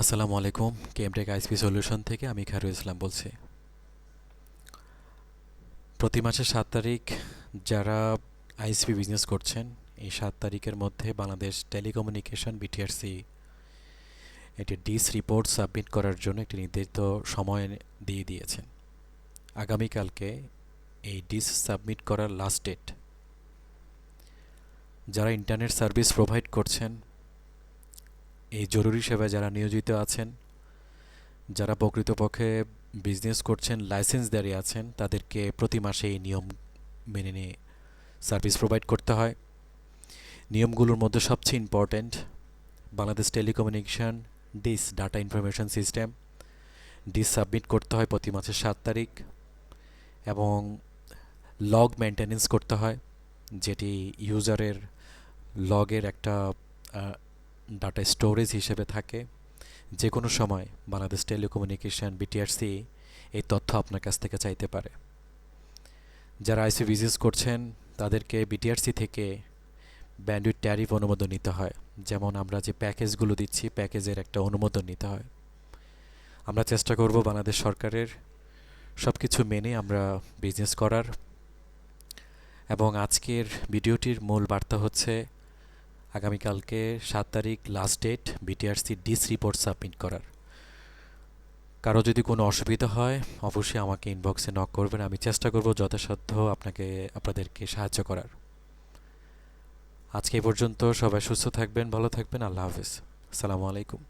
আসসালামু আলাইকুম কেমটেক আইসপি সলিউশন থেকে আমি খারুল ইসলাম বলছি। প্রতি মাসের সাত তারিখ যারা আইসপি বিজনেস করছেন, এই সাত তারিখের মধ্যে বাংলাদেশ টেলিকমিউনিকেশন বিটিআরসি এটি ডিস রিপোর্ট সাবমিট করার জন্য একটি নির্ধারিত সময় দিয়ে দিয়েছেন। আগামীকালকে এই ডিস সাবমিট করার লাস্ট ডেট যারা ইন্টারনেট সার্ভিস প্রোভাইড করছেন এই জরুরি সেবায় যারা নিয়োজিত আছেন, যারা প্রকৃতপক্ষে বিজনেস করছেন লাইসেন্সদারি আছেন, তাদেরকে প্রতি মাসে এই নিয়ম মেনে নিয়ে সার্ভিস প্রোভাইড করতে হয়। নিয়মগুলোর মধ্যে সবচেয়ে important Bangladesh telecommunication DIS data information system DIS submit করতে হয় প্রতি মাসের সাত তারিখ এবং লগ মেনটেনেন্স করতে হয়, যেটি ইউজারের লগের একটা ডাটা স্টোরেজ হিসেবে থাকে যে কোনো সময় বাংলাদেশ টেলিকমিউনিকেশন বিটিআরসি এই তথ্য আপনার কাছ থেকে চাইতে পারে। যারা আইসি বিজনেস করছেন, তাদেরকে বিটিআরসি থেকে ব্যান্ডউইথ ট্যারিফ অনুমোদন নিতে হয়। যেমন আমরা যে প্যাকেজগুলো দিচ্ছি প্যাকেজের একটা অনুমোদন নিতে হয়। আমরা চেষ্টা করব বাংলাদেশ সরকারের সব কিছু মেনে আমরা বিজনেস করার। এবং আজকের ভিডিওটির মূল বার্তা হচ্ছে আগামীকালকে সাত তারিখ last date BTRC DIS report submit করার। কারও যদি কোনো অসুবিধা হয়, অবশ্যই আমাকে ইনবক্সে নক করবেন। আমি চেষ্টা করব যথাসাধ্য আপনাকে, আপনাদেরকে সাহায্য করার। আজকে এই পর্যন্ত সবাই সুস্থ থাকবেন, ভালো থাকবেন। আল্লাহ হাফিজ। আসসালামু আলাইকুম।